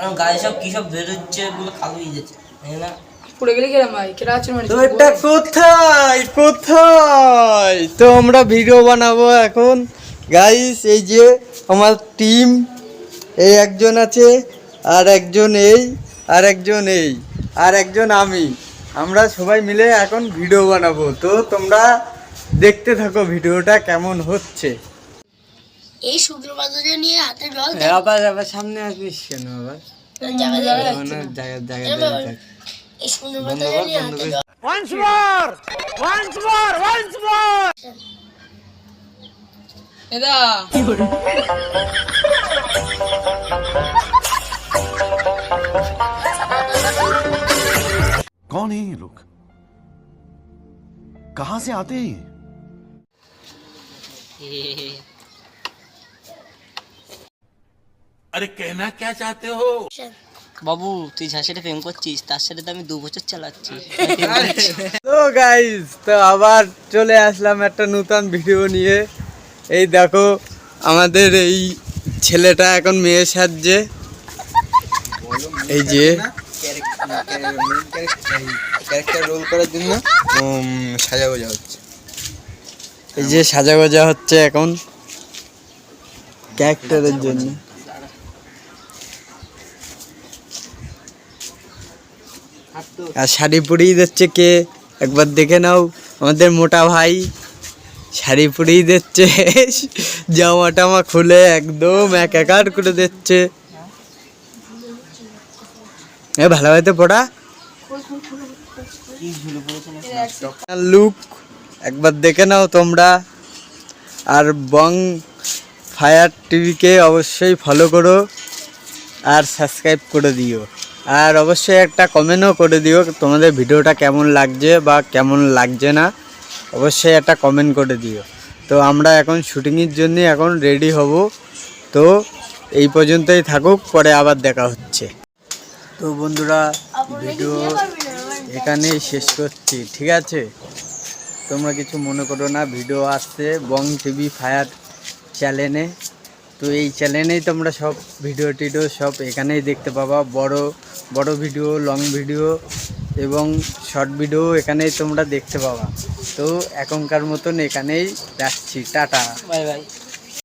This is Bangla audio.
কারণ গায়ে সব কি সব বেরোচ্ছে ওগুলো কালো হয়ে যাচ্ছে তাই না? পড়ে গেলে কিরম ভাই কেটে আছে মানে তো এটা কোথায়? কোথায়? তো আমরা ভিডিও বানাবো এখন। গাইস এই যে আমার টিম এই একজন আছে আর একজন এই আর একজন এই আর একজন আমি। আমরা সবাই মিলে এখন ভিডিও বানাবো। তো তোমরা দেখতে থাকো ভিডিওটা কেমন হচ্ছে। এই শুক্র বাজারে নিয়ে হাতে জল আবার আবার সামনে আসবিস কেন আবার যাবে যাবে জায়গা জায়গা জায়গা এই শুক্র বন্ধ বাজারে কর, নিয়ে বন্ধ হাতে কর। জল এদা कौन है ये लोग कहां से आते हैं ये বাবু তুই যার সাথে প্রেম করছিস তার সাথে তো আমি দু বছর চালাচ্ছি। তো গাইজ তো আবার চলে আসলাম একটা নতুন ভিডিও নিয়ে। এই দেখো আমাদের এই ছেলেটা এখন মেয়ে সাজছে। এই যে। ক্যারেক্টার রোল করার জন্য সাজা গোজা হচ্ছে। এই যে সাজা গোজা হচ্ছে এখন। ক্যারেক্টারের জন্য। আর শাড়ি পরিয়ে দিচ্ছে কে? একবার দেখে নাও, আমাদের মোটা ভাই। শাড়ি পরিয়ে দিচ্ছে জামা টামা খুলে একদম এক একার করে দিচ্ছে। এ ভালোভাবে পড়া? লুক একবার দেখে নাও তোমরা। আর বং ফায়ার টিভিকে অবশ্যই ফলো করো। আর সাবস্ক্রাইব করে দিও। আর অবশ্যই একটা কমেন্টও করে দিও তোমাদের ভিডিওটা কেমন লাগছে বা কেমন লাগছে না। অবশ্যই একটা কমেন্ট করে দিও। তো আমরা এখন শুটিংয়ের জন্য এখন রেডি হব। তো এই পর্যন্তই থাকুক, পরে আবার দেখা হচ্ছে। তো বন্ধুরা, ভিডিও এখানেই শেষ করছি, ঠিক আছে? তোমরা কিছু মনে করো না, ভিডিও আসছে বং টিভি ফায়ার চ্যানেলে তো এই চ্যানেলেই তোমরা সব ভিডিও টিডিও সব এখানেই দেখতে পাবা। বড় বড় ভিডিও লং ভিডিও এবং শর্ট ভিডিও এখানেই তোমরা দেখতে পাবা। তো এখনকার মতন এখানেই রাখছি। টাটা। Bye bye.